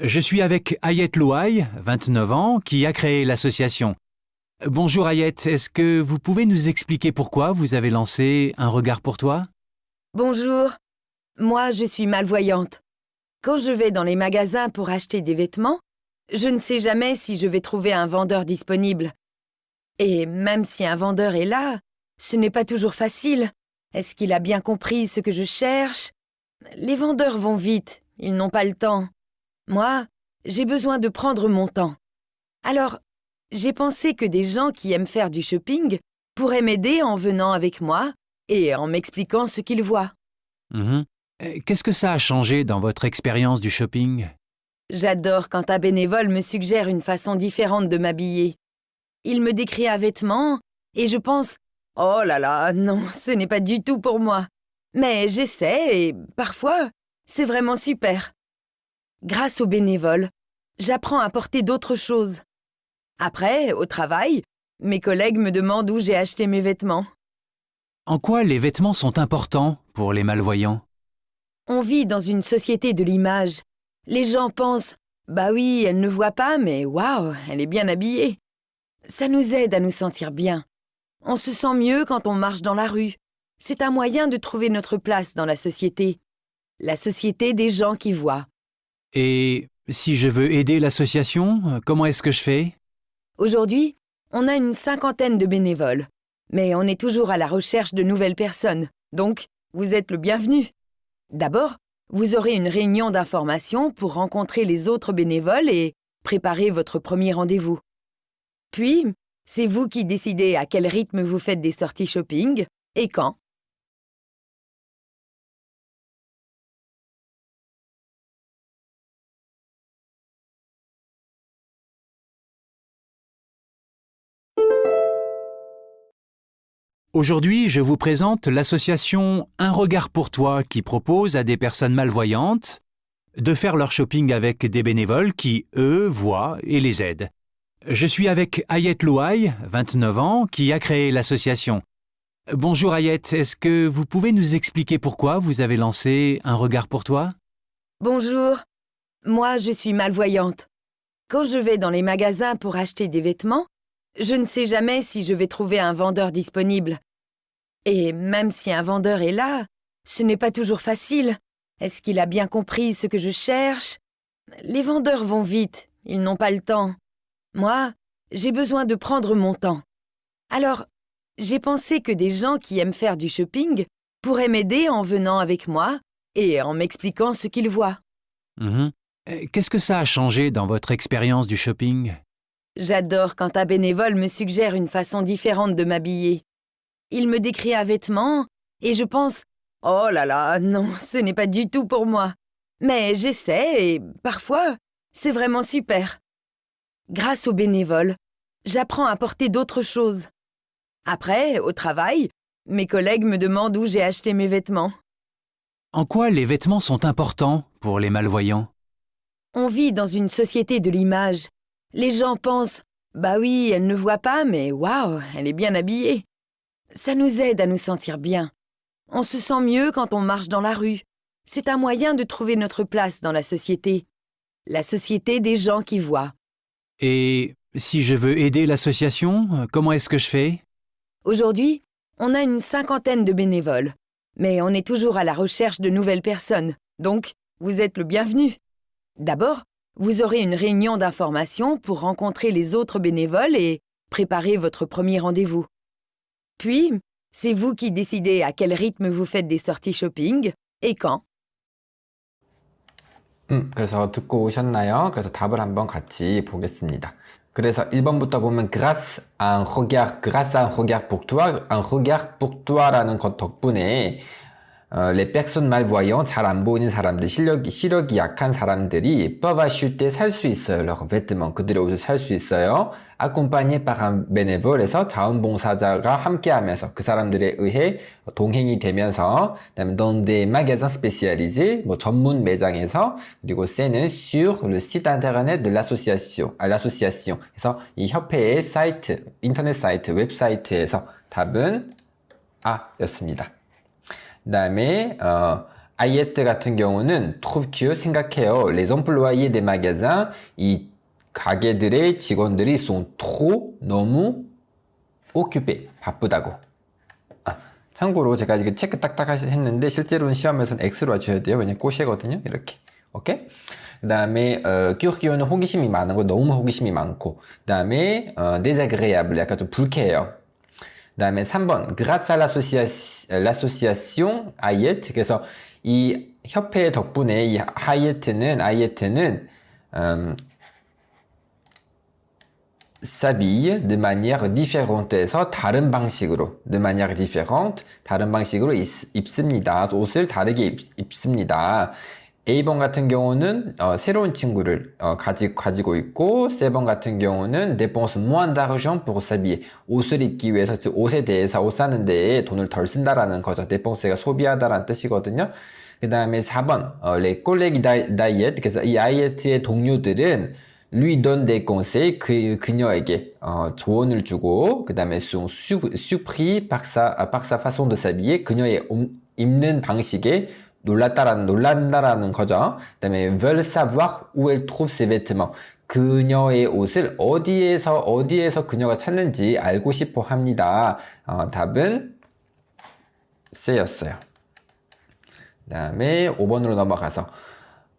Je suis avec Ayet Louaï, 29 ans, qui a créé l'association. Bonjour Ayet, est-ce que vous pouvez nous expliquer pourquoi vous avez lancé Un regard pour toi? Bonjour, moi je suis malvoyante. Quand je vais dans les magasins pour acheter des vêtements, je ne sais jamais si je vais trouver un vendeur disponible. Et même si un vendeur est là, ce n'est pas toujours facile. Est-ce qu'il a bien compris ce que je cherche? Les vendeurs vont vite, ils n'ont pas le temps. Moi, j'ai besoin de prendre mon temps. Alors, j'ai pensé que des gens qui aiment faire du shopping pourraient m'aider en venant avec moi et en m'expliquant ce qu'ils voient. Mhm. Euh, Qu'est-ce que ça a changé dans votre expérience du shopping? J'adore quand un bénévole me suggère une façon différente de m'habiller. Il me décrit un vêtement et je pense Oh là là, non, ce n'est pas du tout pour moi. Mais j'essaie et parfois, c'est vraiment super. Grâce aux bénévoles, j'apprends à porter d'autres choses. Après, au travail, mes collègues me demandent où j'ai acheté mes vêtements. En quoi les vêtements sont importants pour les malvoyants? On vit dans une société de l'image. Les gens pensent Bah oui, elle ne voit pas, mais waouh, elle est bien habillée. Ça nous aide à nous sentir bien. On se sent mieux quand on marche dans la rue. C'est un moyen de trouver notre place dans la société. La société des gens qui voient. Et si je veux aider l'association, euh, comment est-ce que je fais? Aujourd'hui, on a une cinquantaine de bénévoles. Mais on est toujours à la recherche de nouvelles personnes. Donc, vous êtes le bienvenu. D'abord, vous aurez une réunion d'information pour rencontrer les autres bénévoles et préparer votre premier rendez-vous. Puis, c'est vous qui décidez à quel rythme vous faites des sorties shopping et quand. Aujourd'hui, je vous présente l'association Un regard pour toi qui propose à des personnes malvoyantes de faire leur shopping avec des bénévoles qui, eux, voient et les aident. Je suis avec Ayet Louaï, 29 ans, qui a créé l'association. Bonjour Ayet, est-ce que vous pouvez nous expliquer pourquoi vous avez lancé Un regard pour toi? Bonjour, moi je suis malvoyante. Quand je vais dans les magasins pour acheter des vêtements, je ne sais jamais si je vais trouver un vendeur disponible. Et même si un vendeur est là, ce n'est pas toujours facile. Est-ce qu'il a bien compris ce que je cherche? Les vendeurs vont vite, ils n'ont pas le temps. Moi, j'ai besoin de prendre mon temps. Alors, j'ai pensé que des gens qui aiment faire du shopping pourraient m'aider en venant avec moi et en m'expliquant ce qu'ils voient. Mhm. Euh, Qu'est-ce que ça a changé dans votre expérience du shopping? J'adore quand un bénévole me suggère une façon différente de m'habiller. Il me décrit un vêtement et je pense Oh là là, non, ce n'est pas du tout pour moi. Mais j'essaie et parfois, c'est vraiment super. Grâce aux bénévoles, j'apprends à porter d'autres choses. Après, au travail, mes collègues me demandent où j'ai acheté mes vêtements. En quoi les vêtements sont importants pour les malvoyants? On vit dans une société de l'image. Les gens pensent Bah oui, elle ne voit pas, mais waouh, elle est bien habillée. Ça nous aide à nous sentir bien. On se sent mieux quand on marche dans la rue. C'est un moyen de trouver notre place dans la société. La société des gens qui voient. Et si je veux aider l'association, euh, comment est-ce que je fais? Aujourd'hui, on a une cinquantaine de bénévoles. Mais on est toujours à la recherche de nouvelles personnes. Donc, vous êtes le bienvenu. D'abord, vous aurez une réunion d'information pour rencontrer les autres bénévoles et préparer votre premier rendez-vous. Puis, c'est vous qui décidez à quel rythme vous faites des sorties shopping et quand. 음, 그래서 듣고 오셨나요? 그래서 답을 한번 같이 보겠습니다. 그래서 1번부터 보면 grâce à un regard, grâce à un regard pour toi, un regard pour toi라는 것 덕분에 어, 어, personnes malvoyantes, 잘 안 보이는 사람들, 시력이, 시력이 약한 사람들이 peuvent acheter 살 수 있어요. vêtements, 그들의 옷을 살 수 있어요. par un bénévole에서 자원봉사자가 함께하면서 그 사람들에 의해 동행이 되면서 그다음에 des magasins spécialisés, 뭐 전문 매장에서 그리고 de l'association, à l'association. 그래서 이 협회의 사이트, 인터넷 사이트, 웹사이트에서 답은 A였습니다. 그 다음에 어, 아이에트 같은 경우는 trouve 생각해요. les employés des magasins 이 가게들의 직원들이 sont trop 너무 occupés 바쁘다고. 아, 참고로 제가 이거 체크 딱딱 했는데 실제로는 시험에서는 X로 맞춰야 돼요. 왜냐면 꼬시거든요. 이렇게. 오케이? 그 다음에 어, 큐르키오는 호기심이 많은 거 너무 호기심이 많고 그 다음에 어, désagréable 약간 좀 불쾌해요. 그 다음에 3번 grâce à l'association, 아이에트 그래서 이 협회 덕분에 이 하이에트는 아이에트는 음, s'habille de manière différente에서 다른 방식으로 de manière différente 다른 방식으로 입, 입습니다. 옷을 다르게 입, 입습니다. A번 같은 경우는 어, 새로운 친구를 어, 가지, 가지고 있고 C번 같은 경우는 dépense moins d'argent pour s'habiller 옷을 입기 위해서 즉 옷에 대해서 옷 사는 데에 돈을 덜 쓴다라는 거죠. dépense가 소비하다라는 뜻이거든요. 그 다음에 4번 어, les collègues d'Ayet 그래서 이 아이에트의 동료들은 lui donne des conseils 그 그녀에게 어, 조언을 주고 그 다음에 sont surpris par sa par sa façon de s'habiller 그녀의 옴- 입는 방식에 놀랐다라는 놀란다라는 거죠. 그다음에 veulent savoir où elle trouve ses vêtements. 그녀의 옷을 어디에서 어디에서 그녀가 찾는지 알고 싶어 합니다. 어, 답은 C였어요. 그다음에 5번으로 넘어가서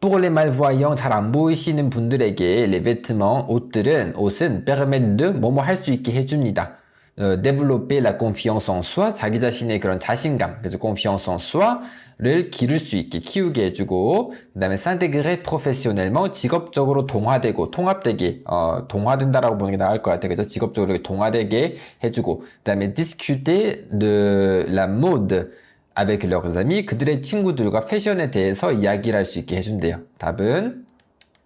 pour les malvoyants 잘 안 보이시는 분들에게 les vêtements 옷들은 옷은 permettent de 뭐뭐 할 수 있게 해줍니다. 어, développer la confiance en soi 자기 자신의 그런 자신감 그래서 confiance en soi를 기를 수 있게 키우게 해주고 그 다음에 s'intégrer professionnellement 직업적으로 동화되고 통합되게 어, 동화된다라고 보는 게 나을 것 같아요. 그래서 직업적으로 동화되게 해주고 그 다음에 discuter de la mode avec leurs amis 그들의 친구들과 패션에 대해서 이야기를 할 수 있게 해준대요. 답은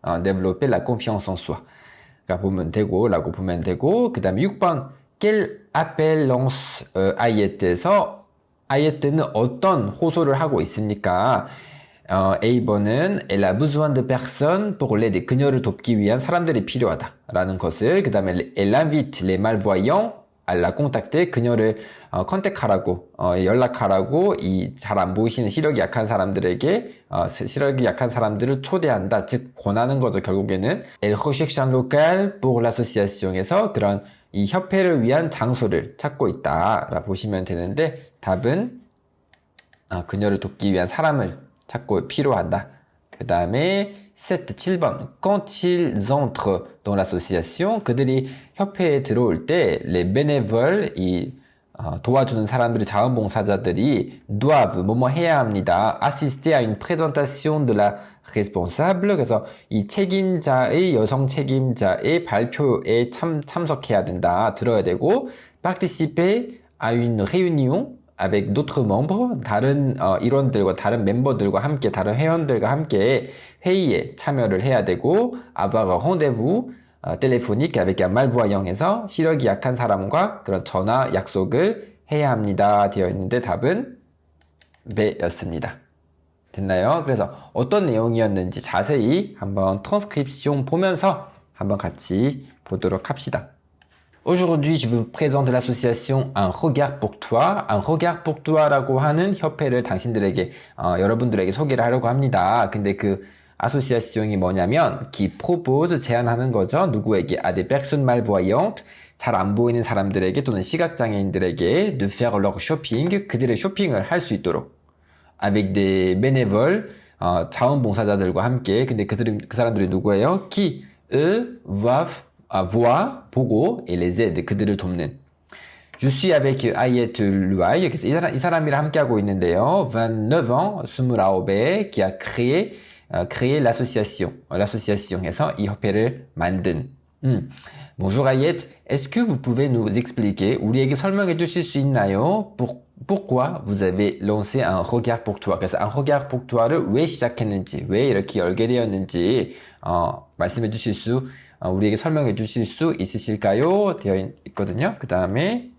어, développer la confiance en soi가 보면 되고 라고 보면 되고 그 다음에 6번 quel appel lance 어, 아이에트에서 아이에트는 어떤 호소를 하고 있습니까? 어, A번은 elle a besoin de personnes pour l'aider. 그녀를 돕기 위한 사람들이 필요하다 라는 것을 그 다음에 elle invite les malvoyants la contacter. 그녀를 어, 컨택하라고 어, 연락하라고 이 잘 안 보이시는 시력이 약한 사람들에게 어, 시- 시력이 약한 사람들을 초대한다. 즉 권하는 거죠. 결국에는 local pour l'association에서 그런 이 협회를 위한 장소를 찾고 있다 라 보시면 되는데 답은 아, 그녀를 돕기 위한 사람을 찾고 필요하다. 그 다음에 세트 7번 Quand ils entrent dans l'association 그들이 협회에 들어올 때 les bénévoles 이 어, 도와주는 사람들이 자원봉사자들이 doivent 뭐뭐 해야 합니다. assister à une présentation de la responsable 그래서 이 책임자의 여성 책임자의 발표에 참 참석해야 된다. 들어야 되고 participer à une réunion avec d'autres membres 다른 어, 일원들과 다른 멤버들과 함께 다른 회원들과 함께 회의에 참여를 해야 되고 avoir un rendez-vous 어, téléphonique avec un malvoyant에서 시력이 약한 사람과 그런 전화 약속을 해야 합니다 되어 있는데 답은 B였습니다. 됐나요? 그래서 어떤 내용이었는지 자세히 한번 트랜스크립션 보면서 한번 같이 보도록 합시다. Aujourd'hui, je vous présente l'association Un regard pour toi. Un regard pour toi라고 하는 협회를 당신들에게 어, 여러분들에게 소개를 하려고 합니다. 근데 그 아소시아시옹이 뭐냐면 qui propose 제안하는 거죠. 누구에게 à des personnes malvoyantes 잘 안 보이는 사람들에게 또는 시각장애인들에게 de faire leur shopping 그들의 쇼핑을 할 수 있도록 avec des bénévoles 어, 자원봉사자들과 함께 근데 그들은 그 사람들이 누구예요? qui eux voient 아, voient 보고 et les aident 그들을 돕는 Je suis avec Ayet Louaï 그래서 이, 사람, 이 사람이랑 함께하고 있는데요 29 ans 29에 qui a créé 어, créé l'association 어, l'association에서 이 협회를 만든 음. Bonjour Ayette, est-ce que vous pouvez nous expliquer, 우리에게 설명해 주실 수 있나요? Pour, pourquoi vous avez lancé un regard pour toi? 그래서 un regard pour toi를 왜 시작했는지, 왜 이렇게 열게 되었는지, 어, 말씀해 주실 수, 어, 우리에게 설명해 주실 수 있으실까요? 되어 있, 있거든요. 그 다음에,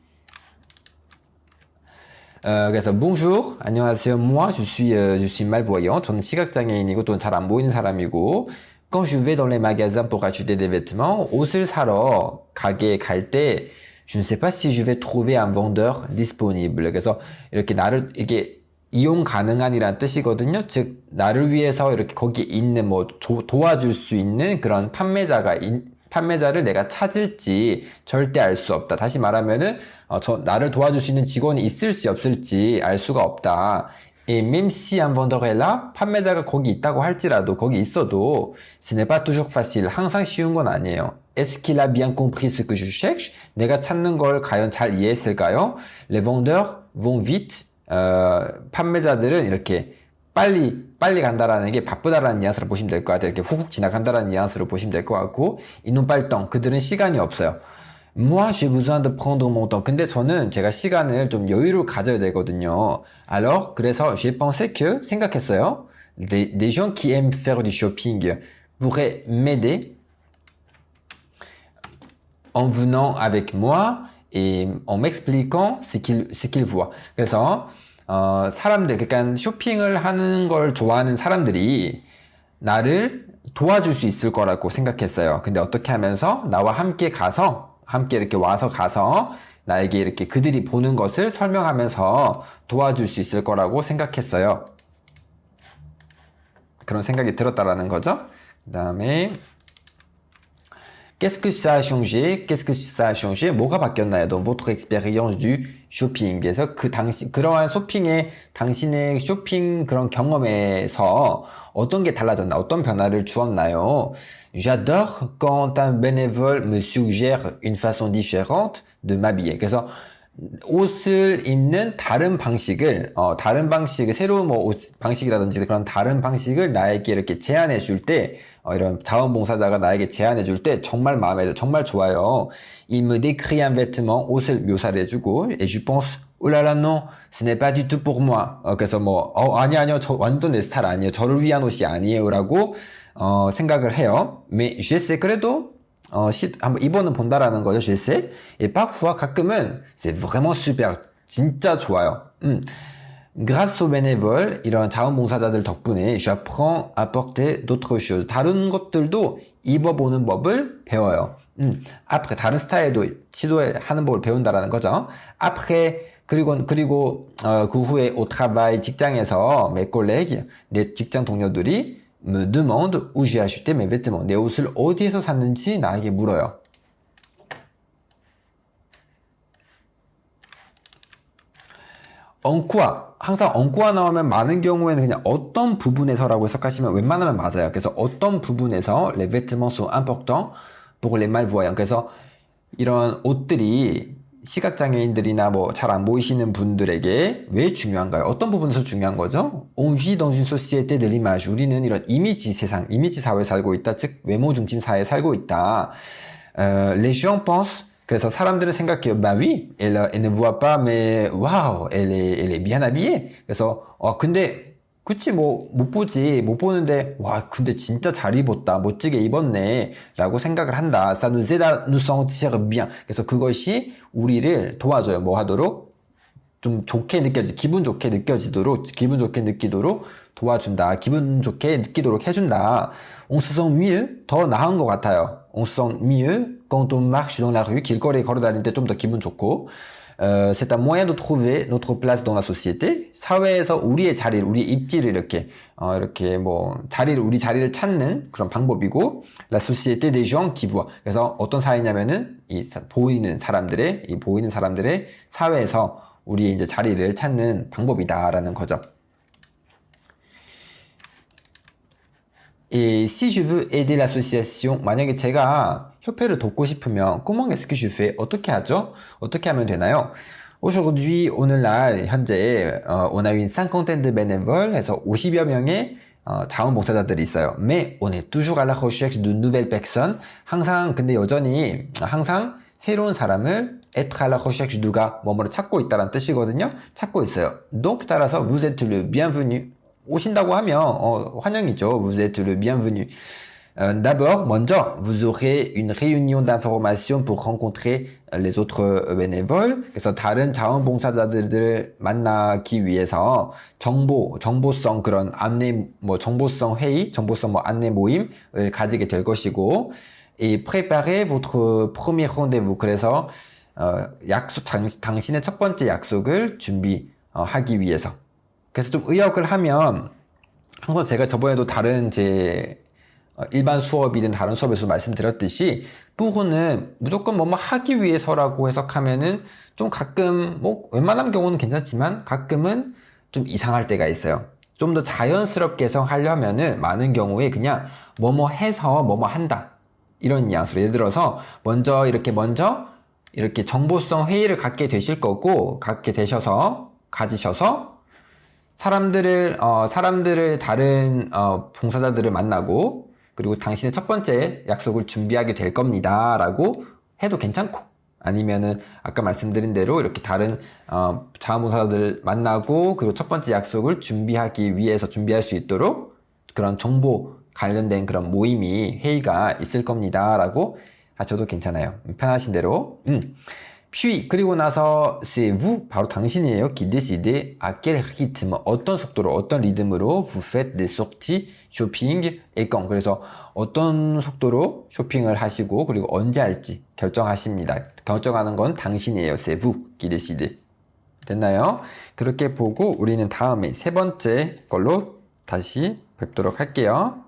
어, 그래서 bonjour, 안녕하세요. Moi, je suis, euh, je suis malvoyante. 저는 시각장애인이고 또는 잘 안 보이는 사람이고 quand je vais dans les magasins pour acheter des vêtements, 옷을 사러 가게에 갈 때 je ne sais pas si je vais trouver un vendeur disponible. 그래서 이렇게 나를 이게 이용 가능한이란 뜻이거든요. 즉 나를 위해서 이렇게 거기 있는 뭐 조- 도와줄 수 있는 그런 판매자가 인- 판매자를 내가 찾을지 절대 알 수 없다. 다시 말하면은 어, 저 나를 도와줄 수 있는 직원이 있을지 없을지 알 수가 없다. Et même si 판매자가 거기 있다고 할지라도 거기 있어도 pas toujours facile. 항상 쉬운 건 아니에요. Est-ce qu'il a bien? 내가 찾는 걸 과연 잘 이해했을까요? Les vendeurs vont vite. 어, 판매자들은 이렇게 빨리 빨리 간다라는 게 바쁘다라는 뉘앙스로 보시면 될 것 같아요. 이렇게 훅훅 지나간다라는 뉘앙스로 보시면 될 것 같고 이놈 빨덩 그들은 시간이 없어요. Prendre mon temps. 근데 저는 제가 시간을 좀 여유를 가져야 되거든요. Alors, 그래서 pensé que 생각했어요. Des gens qui aiment faire du shopping pourraient m'aider en venant avec moi et en m'expliquant ce qu'ils ce qu'ils voient. 그래서 어, 사람들 그러니까 쇼핑을 하는 걸 좋아하는 사람들이 나를 도와줄 수 있을 거라고 생각했어요. 근데 어떻게 하면서 나와 함께 가서 함께 이렇게 와서 가서 나에게 이렇게 그들이 보는 것을 설명하면서 도와줄 수 있을 거라고 생각했어요. 그런 생각이 들었다라는 거죠. 그 다음에 Qu'est-ce que ça a changé? Qu'est-ce que ça a changé? 뭐가 바뀌었나요? dans votre expérience du shopping. 그래서 그 당시 그러한 쇼핑의 당신의 쇼핑 그런 경험에서 어떤 게 달라졌나? 어떤 변화를 주었나요? J'adore quand un bénévole me suggère une façon différente de m'habiller. 그래서 옷을 입는 다른 방식을 어, 다른 방식을 새로운 뭐 옷 방식이라든지 그런 다른 방식을 나에게 이렇게 제안해 줄때 어, 이런 자원봉사자가 나에게 제안해 줄 때 정말 마음에 정말 좋아요. Décrit un vêtement 옷을 묘사를 해주고 n'est pas du tout pour moi. 어, 그래서 뭐 어, 아니 아니요 저 완전 내 스타일 아니에요. 저를 위한 옷이 아니에요라고 어, 생각을 해요. Mais je 그래도 어, 시, 한번 입어는 본다라는 거죠, sais. Et parfois, 가끔은, c'est vraiment super. 진짜 좋아요. 음. Grâce aux bénévoles, 이런 자원봉사자들 덕분에 j'apprends à porter d'autres choses. 다른 것들도 입어보는 법을 배워요. 음. après, 다른 스타일도 시도하는 법을 배운다라는 거죠. après, 그리고, 그리고, 어, 그 후에 au travail, 직장에서 collègues, 내 직장 동료들이 me demande où j'ai acheté mes vêtements. 내 옷을 어디에서 샀는지 나에게 물어요. 엉쿠아 항상 엉쿠아 나오면 많은 경우에는 그냥 어떤 부분에서라고 해석하시면 웬만하면 맞아요. 그래서 어떤 부분에서 les vêtements sont importants pour les malvoyants. 그래서 이런 옷들이 시각장애인들이나 뭐 잘 안 보이시는 분들에게 왜 중요한가요? 어떤 부분에서 중요한 거죠? On vit dans une société de l'image. 우리는 이런 이미지 세상, 이미지 사회에 살고 있다. 즉 외모 중심 사회에 살고 있다. Euh, les gens pensent 그래서 사람들은 생각해요. Bah oui, elle, elle ne voit pas, mais waouh, elle est, elle est bien habillée. 그래서 어 근데 그치 뭐 못 보지. 못 보는데 와 근데 진짜 잘 입었다. 멋지게 입었네. 라고 생각을 한다. Ça nous aide à 그래서 그것이 우리를 도와줘요. 뭐 하도록? 좀 좋게 느껴지 기분 좋게 느껴지도록 기분 좋게 느끼도록 도와준다. 기분 좋게 느끼도록 해준다. Sent mieux 더 나은 것 같아요. On se sent mieux quand on marche dans la rue. 길거리에 걸어 다닐 때 좀 더 기분 좋고 euh, c'est un moyen de trouver notre place dans la société. 사회에서 우리의 자리를, 우리의 입지를 이렇게, 어, 이렇게 뭐, 자리를, 우리 자리를 찾는 그런 방법이고, la société des gens qui voient. 그래서 어떤 사회냐면은, 이 사- 보이는 사람들의, 이 보이는 사람들의 사회에서 우리의 이제 자리를 찾는 방법이다라는 거죠. Et si je veux aider l'association, 만약에 제가 협회를 돕고 싶으면 je fais? 어떻게 하죠? 어떻게 하면 되나요? Aujourd'hui, 오늘날 현재 어, de bénévoles 해서 50여 명의 어, 자원봉사자들이 있어요. Est toujours à la recherche de nouvelles personnes. 항상 근데 여전히 항상 새로운 사람을 la recherche 누가 뭐뭐를 찾고 있다는 뜻이거든요. 찾고 있어요. Donc 따라서 le bienvenu. 오신다고 하면 어, 환영이죠. Le bienvenu. Euh, D'abord, 먼저, vous aurez une réunion d'information pour rencontrer les autres euh, bénévoles. 그래서 다른 자원봉사자들을 만나기 위해서 정보, 정보성 그런 안내, 뭐 정보성 회의, 정보성 뭐 안내 모임을 가지게 될 것이고, et préparer votre premier rendez-vous. 그래서 어, 약속, 당, 당신의 첫 번째 약속을 준비하기 위해서. 그래서 좀 의역을 하면 항상 제가 저번에도 다른 제 어, 일반 수업이든 다른 수업에서 말씀드렸듯이 뿌구는 무조건 뭐뭐 하기 위해서라고 해석하면은 좀 가끔 뭐 웬만한 경우는 괜찮지만 가끔은 좀 이상할 때가 있어요. 좀 더 자연스럽게 해석하려면은 많은 경우에 그냥 뭐뭐 해서 뭐뭐 한다 이런 뉘앙스로 예를 들어서 먼저 이렇게 먼저 이렇게 정보성 회의를 갖게 되실 거고 갖게 되셔서 가지셔서 사람들을 어, 사람들을 다른 어, 봉사자들을 만나고 그리고 당신의 첫 번째 약속을 준비하게 될 겁니다 라고 해도 괜찮고 아니면은 아까 말씀드린 대로 이렇게 다른 어, 자원봉사자들 만나고 그리고 첫 번째 약속을 준비하기 위해서 준비할 수 있도록 그런 정보 관련된 그런 모임이 회의가 있을 겁니다라고 하셔도 괜찮아요. 음, 편하신 대로. 음. Puis 그리고 나서 vous 바로 당신이에요. qui décidez 어떤 속도로 어떤 리듬으로 vous faites 그래서 어떤 속도로 쇼핑을 하시고 그리고 언제 할지 결정하십니다. 결정하는 건 당신이에요. qui décidez. 됐나요? 그렇게 보고 우리는 다음에 세 번째 걸로 다시 뵙도록 할게요.